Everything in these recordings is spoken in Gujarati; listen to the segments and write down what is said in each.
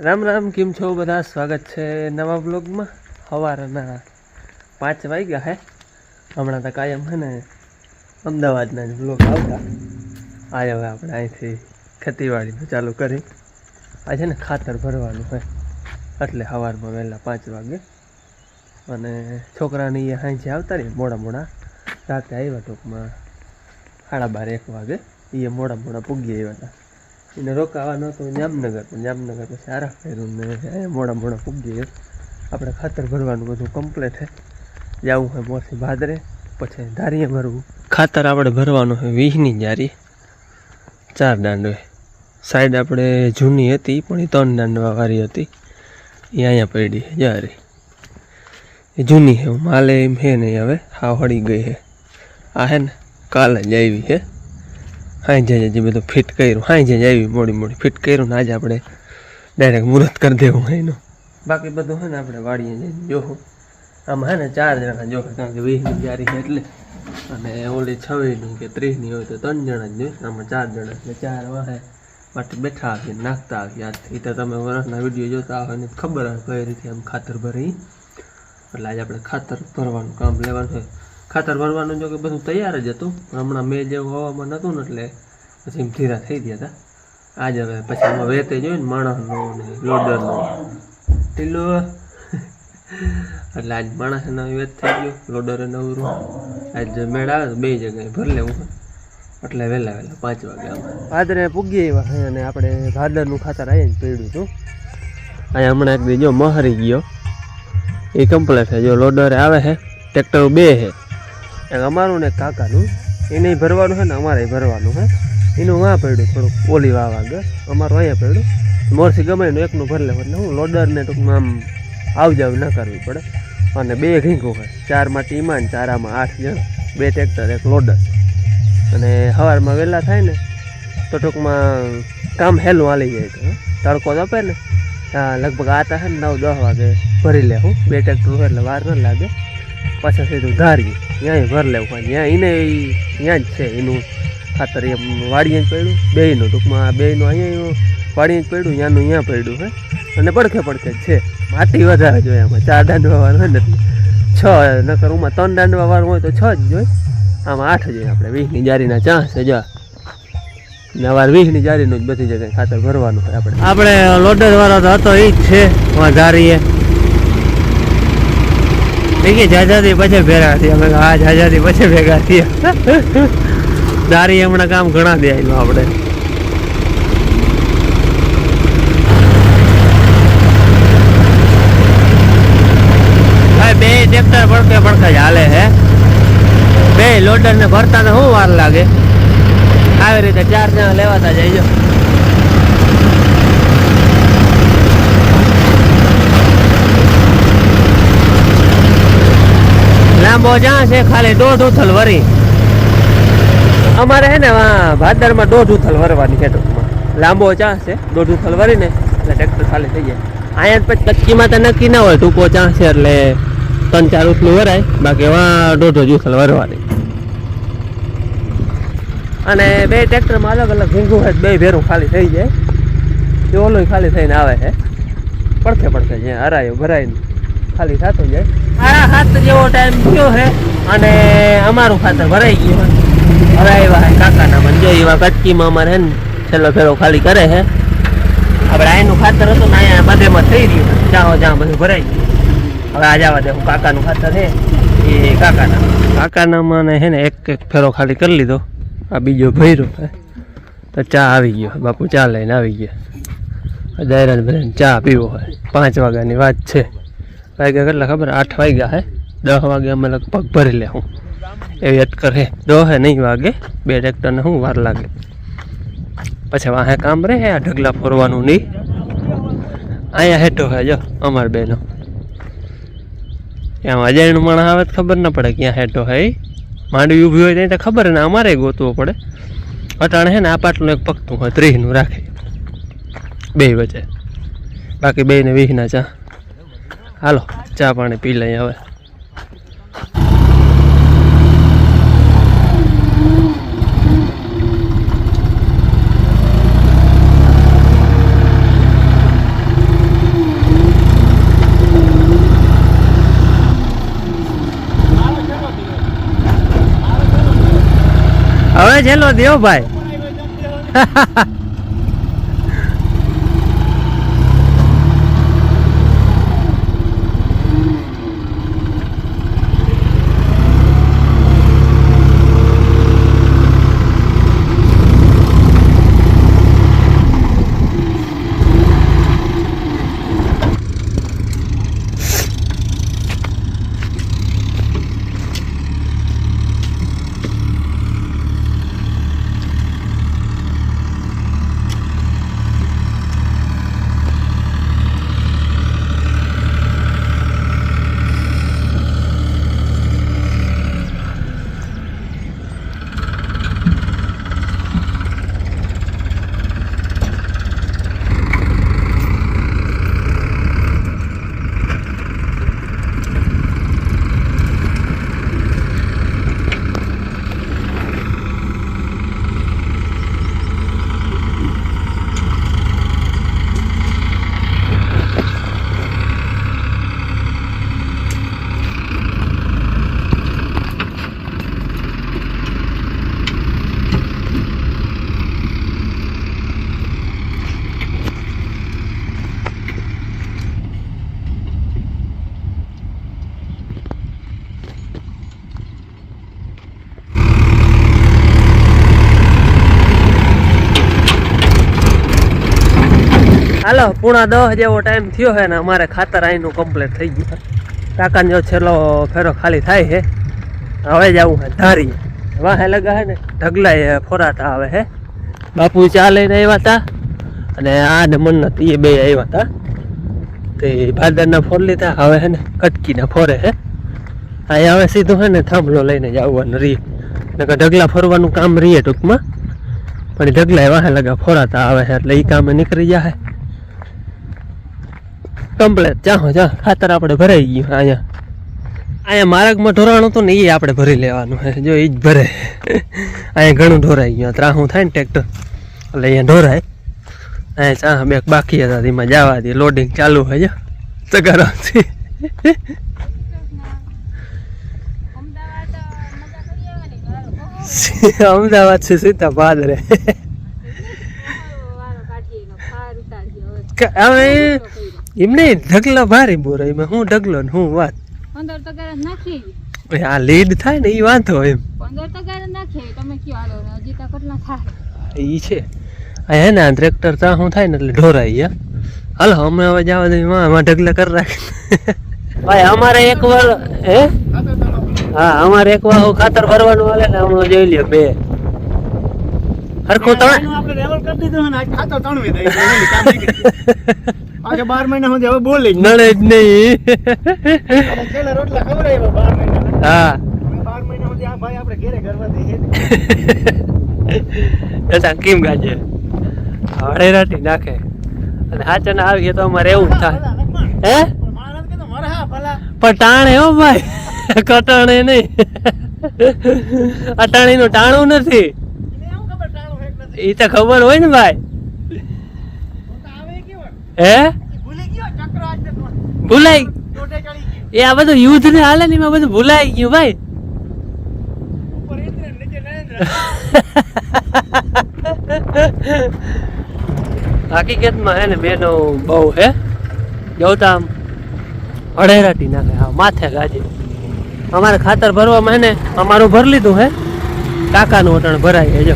રામ રામ, કેમ છો? બધા સ્વાગત છે નવા બ્લોગમાં સવારના પાંચ વાગ્યા હે. હમણાં તો કાયમ છે ને અમદાવાદના જ બ્લોગ આવતા. આજે હવે આપણે અહીંથી ખેતીવાડીનું ચાલુ કરી. આ છે ને ખાતર ભરવાનું હોય એટલે સવારમાં વહેલા પાંચ વાગે. અને છોકરાની એ હાંજે આવતા રહી મોડા મોડા. રાતે આવ્યા ટૂંકમાં સાડા બાર, એક વાગે. એ મોડા મોડા પૂગી આવ્યા હતા. એને રોકાવાનો હતો જામનગર પણ જામનગર પછી આરા કર્યું ને મોડા મોડા પૂગી ગયો આપણે ખાતર ભરવાનું બધું કમ્પ્લીટ છે જવું હોય મોરથી ભાદરે, પછી ધારીએ ભરવું. ખાતર આપણે ભરવાનું હોય વીસની જારી. ચાર દાંડવે સાઈડ આપણે જૂની હતી, પણ એ ત્રણ દાંડવા વાળી હતી. એ અહીંયા પડી જારી એ જૂની છે માલે એમ છે નહીં હવે હા હળી ગઈ છે આ હે ને, કાલે જ આવી છે હાંજે જાય હજી બધું ફિટ કર્યું. હાઈ જાય આવી મોડી મોડી ફિટ કર્યું ને આજે આપણે ડાયરેક્ટ મુહૂર્ત કરી દેવું એનું. બાકી બધું છે ને આપણે વાડીએ જઈને જોવું આમાં હે ને ચાર જણા જોવે કારણ કે વીસની જારી છે એટલે. અને ઓલી છવ્વીસની કે ત્રીસની હોય તો ત્રણ જણા જ જોઈએ આમાં ચાર જણા એટલે ચાર વાહે. માટે બેઠા આવીએ નાખતા આવીએ હાથથી તો તમે વરસના વીડિયો જોતા હોય ને ખબર હોય કઈ રીતે આમ ખાતર ભરી એટલે આજે આપણે ખાતર ભરવાનું કામ લેવાનું હોય ખાતર ભરવાનું જો કે બધું તૈયાર જ હતું. હમણાં મેં જેવું હવામાન નહોતું ને એટલે પછી ધીરા થઈ ગયા હતા આજ હવે પછી એમાં વેતે જોયું ને માણસનો ને લોડરનો. ઢીલો. એટલે આજ માણસનો વેત થઈ ગયો, લોડરે નવરું આજ મેળ આવે બે જગ્યાએ ભરી લેવું. એટલે વહેલા વહેલા પાંચ વાગે આવે. ભાદરે પૂગી આવ્યા અને આપણે ભાદરનું ખાતર આવીને પડ્યું હતું અહીંયા હમણાં એક બીજો મહરી ગયો. એ કમ્પ્લેટ છે. જો લોડર આવે છે ટ્રેક્ટર બે છે અમારું ને કાકાનું, એને ભરવાનું છે ને અમારે ભરવાનું છે. એનું વાં પડ્યું થોડુંક ઓલી વાવ આગળ. અમારું અહીંયા પડ્યું. મોરથી ગમે એનું એકનું ભરી લેવું એટલે હું લોડરને ટૂંકમાં આમ આવ જાવ ન કરવી પડે. અને બે ઘીંકું હોય ચારમાં ટીમાન ચારામાં આઠ જણ. બે ટ્રેક્ટર એક લોડર અને સવારમાં વહેલા થાય ને, તો ટૂંકમાં કામ હેલું હાલી જાય તો તડકો તપે ને. લગભગ આતા છે ને નવ દસ વાગે ભરી લે હું બે ટ્રેક્ટર એટલે વાર ન લાગે. પાછા સીધું ધારી ત્યાં ભર લેવું હોય. ત્યાં એને ત્યાં જ છે એનું. ખાતર એમ વાડીએ જ પડ્યું, બેયનું ટૂંકમાં આ બેયનું અહીંયા વાડીએ જ પડ્યું ત્યાંનું અહીંયા પડ્યું હે. અને પડખે પડખે જ છે. માટી વધારે જોઈએ આમાં, ચાર દાંડવા વાળું હોય ને છ, નકર ઉમાં ત્રણ દાંડવા વાળું હોય તો છ જ જોઈએ. આમાં આઠ જોઈએ આપણે. વીસની જારીના ચાન્સ છે, જો. નવાર વીસની જારીનું જ બધી જગ્યાએ ખાતર ભરવાનું હોય આપણે. આપણે લોડર વાળો તો હતો એ જ છે ધારીએ કે જાજાથી પછી ભેગા થયા અમે હા જાજાથી પછી ભેગા થયા દારી હમણાં કામ ઘણા દે આવ્યું આપણે ભાઈ બે ટ્રેક્ટર પડકે પડકે જ હાલે છે બે લોડર ને ભરતા ને શું વાર લાગે આવી રીતે ચાર જણા લેવાતા જાય લાંબો જ્યાં છે, ખાલી દોઢ ઉથલ વરી. અમારે છે ને ભાદરમાં દોઢ ઉથલ વરવાની છે લાંબો ચાન્સ છે, દોઢ ઉથલ વરીને, એટલે ટ્રેક્ટર ખાલી થઈ જાય. અહીંયા પછી કચ્ચીમાં તો નક્કી ના હોય, ટૂંકો ચાંસ છે, એટલે ત્રણ ચાર ઉથલું વરાય, બાકી એમાં દોઢ જ ઉથલ વરવાની. અને બે ટ્રેક્ટરમાં અલગ અલગ ભીંગું હોય, બે ભેરું ખાલી થઈ જાય. તે ઓલું ખાલી થઈને આવે છે. પડખે પડખે જ્યાં હરાયું, ભરાયું, ખાલી થતું જાય. સાડા સાત જેવો ટાઈમ થયો છે અને અમારું ખાતર ભરાઈ ગયું આવ્યા છે કાકાના પણ જો એવા કટકીમાં અમારે હે ને છેલ્લો ફેરો ખાલી કરે છે આપણે આનું ખાતર હતું ને અહીંયા બધેમાં થઈ રહ્યું જાઓ જ્યાં બધું ભરાઈ ગયું. હવે આ જવા દે, હું કાકાનું ખાતર છે એ કાકાના. કાકાનામાં ને હે ને એક એક ફેરો ખાલી કરી લીધો. આ બીજો ભર્યો તો ચા આવી ગયો બાપુ ચા લઈને આવી ગયા. દાયરા બધાને ચા પીવો હોય પાંચ વાગ્યાની વાત છે. વાગ્યા કેટલા ખબર? આઠ વાગ્યા હે. દસ વાગે અમે લગભગ ભરી લે હું. એવી અટકર હે. દોહે નહીં વાગે. બે ટ્રેક્ટરને શું વાર લાગે. પછી વાહે કામ રહે આ ઢગલા ફોરવાનું નહીં. અહીંયા હેઠો હે, જો, અમાર બેનો. ત્યાં અજાણ્યું માણસ આવે ખબર ન પડે ક્યાં હેઠો હે માંડવી ઊભી હોય ત્યાં તો ખબર ને, અમારે ગોતવું પડે. અટાણે હે ને, આ પાટલું એક પગતું હોય ત્રીસનું રાખે. બે વચ્ચે. બાકી બેને વીસના ચા. હાલો ચા પાણી પી લઈએ હવે. હવે છેલ્લો દેવ ભાઈ. હાલો, પૂણા દસ જેવો ટાઈમ થયો છે ને, અમારે ખાતર અહીંનું કમ્પ્લીટ થઈ ગયું. કાકાને જો છેલ્લો ફેરો ખાલી થાય છે. હવે જવું છે ધારી વાહે લગા હે ને ઢગલાય ફોરાતા આવે હે બાપુ ચા લઈને આવ્યા હતા અને આ ને મન્નત એ બે આવ્યા હતા. તે ભાદરના ફોર લીધા, હવે હે ને, કટકીના ફોરે હે અહીંયા હવે સીધું હે ને, થાંભલો લઈને જવાનું રી નકર ઢગલા ફરવાનું કામ રીએ ટૂંકમાં. પણ ઢગલા વાહે લગા ફોરાતા આવે છે, એટલે એ કામે નીકળી જાય કમ્પ્લેટ ચાહો ચા ખાતર આપણે ભરાઈ ગયું અહીંયા. અહીંયા માર્ગમાં ઢોરાણ હતું ને એ આપણે ભરી લેવાનું. છે જો એ જ ભરે. અહીંયા ઘણું ઢોરાઈ ગયું. ત્રાહું થાય ને ટ્રેક્ટર. એટલે અહીંયા ઢોરાય. અહીંયા ચાહ બે બાકી હતા તેમાં જવા દે. લોડિંગ ચાલુ હોય છે. તગારાથી અમદાવાદ છે સીતા પાદરે કે હવે એમને ઢગલા ભારે બોરાય એમાં હું ઢગલો ને હું વાત. પંદર તગાર નાખી. આ લીડ થાય ને એ વાંધો એમ. પંદર તગાર નાખી. તમે કયો હાલો હજી તો કેટલા થાય. એ છે. આ હે ને આ ટ્રેક્ટર ત્યાં હું થાય ને એટલે ઢોરાઈ ગયા. હાલો અમે હવે જવા દઈએ. માં ઢગલા કરી રાખે. ભાઈ અમારે એક વાર હે? હા અમારે એક વાર ખાતર ભરવાનું હાલે ને હમણાં જોઈ લ્યો બે. હરખું ત્રણ આપણે લેવલ કરી દીધું ને આજ ખાતો એટલે કામ નીકળી. પાછા બાર મહિના સુધી હવે બોલે જ નડે જ નહીં. છેલ્લા રોટલા ખવડાવ્યા બાર મહિનાના. હા. હવે બાર મહિના સુધી આ ભાઈ આપણે ઘેરે ઘરવા દઈએ. જતા કેમ ગાજે? હળે રાટી નાખે. અને હાચન આવીએ તો અમારે એવું થાય. હે. પણ ટાણે હો ભાઈ. કટાણે નહીં. અટાણી નું ટાણું નથી એને શું ખબર ટાણું હેક નથી? એ તો ખબર હોય ને ભાઈ. હું? ભૂલાઈ. એ આ બધું યુદ્ધ ને હાલે ને એમાં બધું ભૂલાઈ ગયું ભાઈ. હકીકતમાં હે ને બેનો બહુ હે. જોતા આમ અડેરાટી નાખે. હા, માથે ગાજે. અમારે ખાતર ભરવામાં હે અમારું ભરી લીધું હે. કાકાનું વટણ ભરાય જો.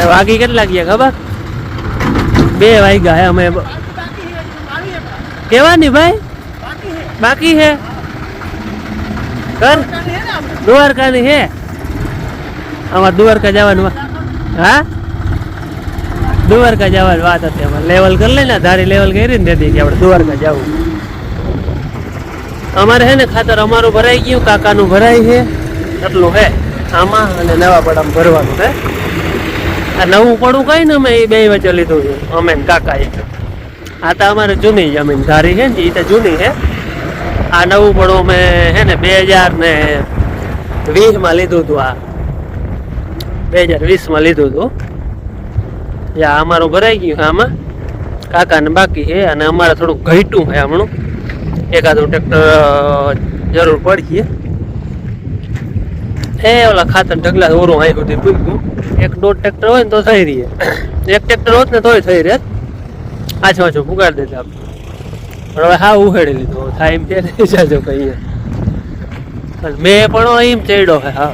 એટલે વાગી કેટલા ગયા ખબર? બે વાગ્યા હે અમે. કેવાની ભાઈ? બાકી હે. કર દ્વારકાની હે? અમારે દ્વારકા જવાનું હા? દ્વારકા જવાની વાત હતી અમારે. લેવલ કરી લઈને ધારી લેવલ કરી ને તેથી કે આપણે દ્વારકા જવું. અમારે હે ને ખાતર અમારું ભરાઈ ગયું, કાકાનું ભરાય છે. એટલું હે? આમાં અને નવા પડામાં ભરવાનું હે. આ નવું પડું કઈ ને અમે એ બે વચ્ચે લીધું છે. અમે કાકા કાકાએ. આ તો અમારે જૂની જમીન ધારી છે ને એ તો જૂની છે. આ નવું પડું અમે હે ને બે હજાર ને વીસમાં લીધું હતું આ. બે હજાર વીસમાં લીધું હતું. આ અમારું ભરાઈ ગયું આમાં. કાકાને બાકી છે અને અમારે થોડુંક ઘટ્યું છે હમણું. એકાદું ટ્રેક્ટર જરૂર પડીએ એ ઓલા ખાતર ઢગલા ઓરું અહીં સુધી પૂગ્યું એક દોઢ ટ્રેક્ટર હોય ને તો થઈ રહીએ એક ટ્રેક્ટર હોત ને તોય થઈ રહે. આછું આછું પુગાડી દેતા પણ હવે હા ઉહેડી લીધો. થાય એમ કે નહીં જાજો કહીએ. મેં પણ એમ ચડ્યો હે હા.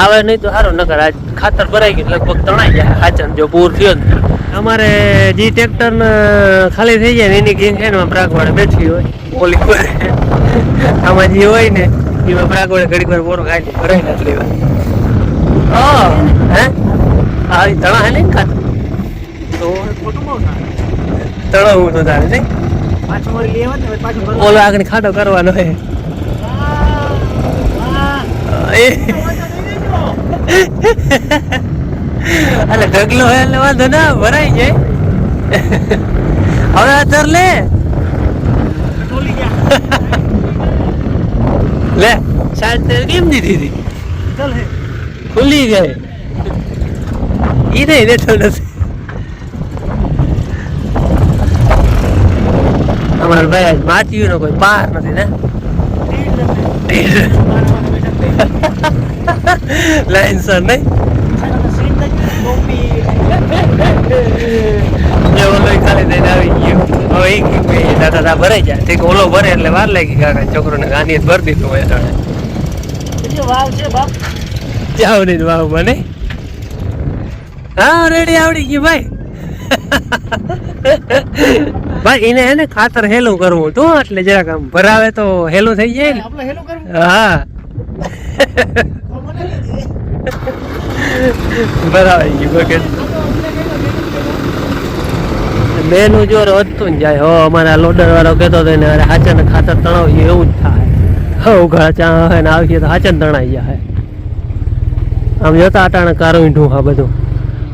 આવે નહીં તો સારું નકર આજ ખાતર ભરાઈ ગયું લગભગ તણાઈ ગયા ખાચર જો પૂર થયો ને. અમારે જે ટ્રેક્ટર ખાલી થઈ જાય ને એની ગેંગ છે ને પ્રાગવાડે બેઠી હોય. ઓલી આમાં જે હોય ને એમાં ઘડીક વાર પોરો ખાઈ ભરાઈ નાખ લેવા. હા. હે? હા એ તણા હે ને ખાતર તો ખોટું બહુ થાય. તણા હું તો તારે નહીં? પાછું વળી લેવા ને હવે પાછું ભરવા. ઓલો આગળ ખાડો કરવાનો હે. એ. ઢગલો હે એટલે વાંધો ના ભરાઈ જાય. હવે અતર લે. ગયા. લે. સાત કેમ દીધી હતી? ખુલ્લી ગઈ. ઈ નહીં રેઠો નથી. અમાર ભાઈ આજ માટીનો કોઈ પાર નથી ને? લાઈન સર નહીં? ખાલી દઈને આવી કે દાદા દા ભરાઈ જાય. ઠીક ઓલો ભરે એટલે વાર લાગી કાકા છોકરોને ગાંધી ભરી દીધું હોય એટલે વાવ છે બાપ. જાવ નહીં વાવ મને હા રેડી આવડી ગયું ભાઈ. ભાઈ એને એને ખાતર હેલું કરવું તો એટલે જરાક આમ ભરાવે તો હેલું થઈ જાય ને. હા. ભરાવે ગયું બકેટ મેનું જોર વધતું ને જાય, હો, અમારા લોડર વાળો કહેતો હતો ને અરે હાચન ખાતર તણાવીએ એવું જ થાય. હો, ઉઘાડા ચા હોય ને આવીએ તો હાચન તણાઈ જાય આમ જોતા અટાણે કારું ઈંઢું હા બધું.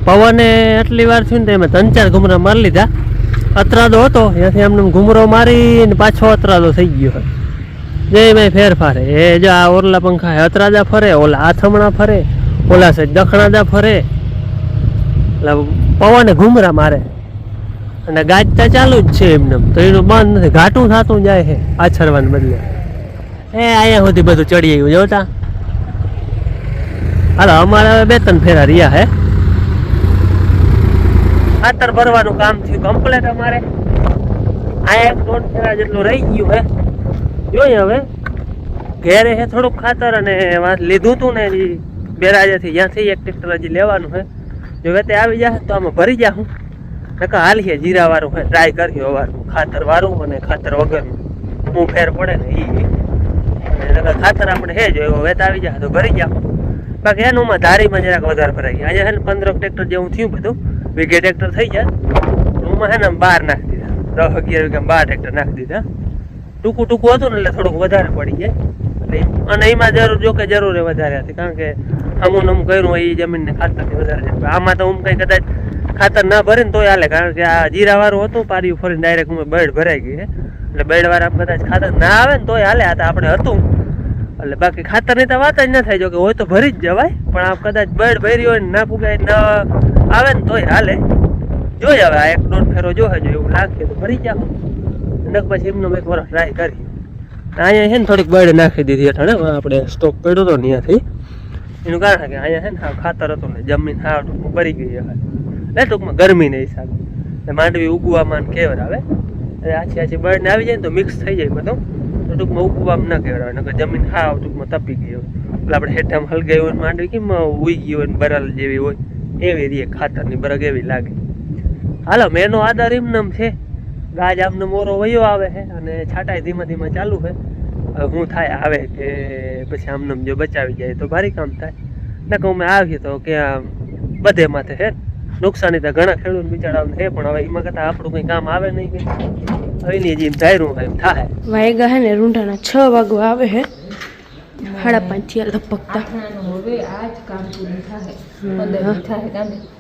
પવને એટલી વાર થયું ને તો એમાં ત્રણ ચાર ઘુમરા મારી લીધા. અતરાદો હતો, ત્યાંથી એમને ઘુમરો મારીને પાછો અતરાદો થઈ ગયો જે એમાં ફેરફાર એ જો આ ઓરલા પંખા અતરાદા ફરે, ઓલા આથમણા ફરે, ઓલા છે દખણાદા ફરે. એટલે પવને ઘુમરા મારે. અને ગાજતા ચાલુ જ છે એમને તો એનું બંધ નથી. ઘાટું થતું જાય છે આછરવાને બદલે. એ અહીંયા સુધી બધું ચડી ગયું જોતા હાલો, અમારે હવે બે ત્રણ ફેરા રહ્યા હે ખાતર ભરવાનું કામ થયું કમ્પ્લેટ અમારે. આ એક દોઢ ફેરા જેટલું રહી ગયું હે જોઈએ હવે. ઘેરે હે થોડુંક ખાતર અને લીધું તું ને બેરાજાથી. જ્યાંથી એક ટ્રેક્ટર હજી લેવાનું હે જો વેતે આવી જાય તો આમાં ભરી જાઉં નકા હાલીએ જીરા વાળું ટ્રાય કર્યો વાળું ખાતર વાળું અને ખાતર વગરનું. હું ફેર પડે ને અને ખાતર આપણે હે જો એવો વેત આવી જાય તો ભરી જાઉં બાકી એનું માં ધારીમાં જરાક વધારે ભરાઈ ગયા આજે હે ને પંદર ટ્રેક્ટર જેવું થયું બધું. વીઘે ટ્રેક્ટર થઈ જાય. રૂમમાં હે ને બાર નાખી દીધા. દસ અગિયાર વીઘા બાર ટ્રેક્ટર નાખી દીધા. ટૂંકું ટૂંકું હતું ને એટલે થોડુંક વધારે પડી જાય. અને એમાં જરૂર, જો કે જરૂર એ વધારે હતી. કારણ કે અમુક અમુક કર્યું એ જમીનને ખાતર વધારે આમાં તો હું કઈ કદાચ ખાતર ના ભરે ને તોય હાલે. કારણ કે આ જીરા વાળું હતું, પાર્યું ફરીને ડાયરેક્ટ હું બેડ ભરાઈ ગઈ એટલે બેડ વાળા કદાચ ખાતર ના આવે ને તોય હાલે, આ તો આપણે હતું. એટલે બાકી ખાતરની તો વાત જ ન થાય, જો કે હોય તો ભરી જ જવાય. પણ આ કદાચ બેડ ભરી હોય ને ના ફૂગાય ન આવે ને તોય હાલે. જોઈ હવે, આ એક દોઢ ફેરો જો જો એવું લાગે તો ભરી જાવ નક પછી એમનો એક વર્ષ ટ્રાય કરી. અહીંયા છે ને થોડીક બેડ નાખી દીધી હેઠળ આપણે સ્ટોક પડ્યો હતો ને ત્યાંથી. એનું કારણ કે અહીંયા છે ને ખાતર હતું ને, જમીન હા ભરી ગઈ હવે એટલે ટૂંકમાં ગરમીને હિસાબે માંડવી ઉગવામાં ને કેવર આવે એટલે આછી આછી બળને આવી જાય ને તો મિક્સ થઈ જાય બધું. તો ટૂંકમાં ઉગવામાં ન કેવડાવે નકર જમીન હાવ ટૂંકમાં તપી ગઈ હોય. એટલે આપણે હેઠામાં હલગાઈ હોય ને માંડવી કેમ ઉઈ ગઈ હોય ને બરાલ જેવી હોય. એવી રીએ ખાતરની બરગ એવી લાગે. હાલો મેનો આધાર એમનામ છે. ગાજ આમનો મોરો વયો આવે છે અને છાંટાઈ ધીમે ધીમે ચાલુ છે હું થાય આવે કે પછી આમનેમ જો બચાવી જાય તો ભારી કામ થાય. નકર અમે આવીએ તો કે બધે માથે છે નુકસાની તો ઘણા ખેડૂત બિચારાઓને છે પણ હવે એમાં કરતાં આપણું કંઈ કામ આવે નહીં કે હવે ની જેમ ધાર્યું હોય એમ થાય. વાયગા હે ને રૂંઢાના છ વાગવા આવે હે. સાડા પાંચ થયા લગભગ તા. હવે આ જ કામ પૂરું થાય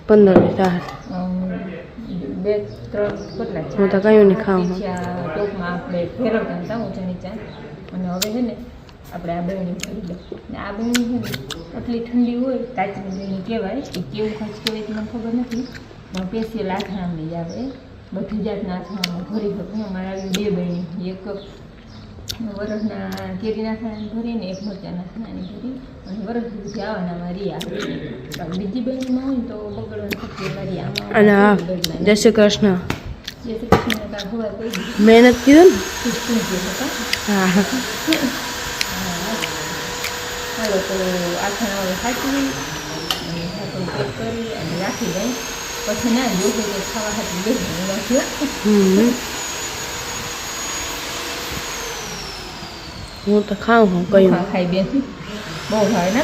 પંદર દી થાય બે ત્રણ કેટલા હું તો કયું નહીં ખાઉં હું. આપણે ફેરવતા હતા ઊંચા નીચા. અને હવે છે ને આપણે આ બહેણી ભરી દઉં ને આ બહેણી આટલી ઠંડી હોય કાચની બહેણી કહેવાય એ કેવું ખર્ચ તે મને ખબર નથી. પણ પેશિયલ આથણામની જ આવે. બધી જાતના આથણામાં ભરી શકું અમારે આવી બે બહેણી એક વરસના કેરીના થાળાની ભરીને એક મરચાના થાળાની ભરી અને વરસ સુધી આવવાના મારી આવે બીજી બેનમાં હોય ને તો બગડવાની શક્તિ મારી આમાં. જય શ્રી કૃષ્ણ. જય શ્રી ગઈ. મહેનત કીધું ને? હા. હા હાલો તો આથાણા હવે સાચવી અને સાચવી પેક કરી અને રાખી દઈ પછી ના જોશે કે ખાવા હાથું બેસી રાખ્યો હું તો ખાઉં હું કયું? ખાઈ બેસી. બહુ ભાવે ને?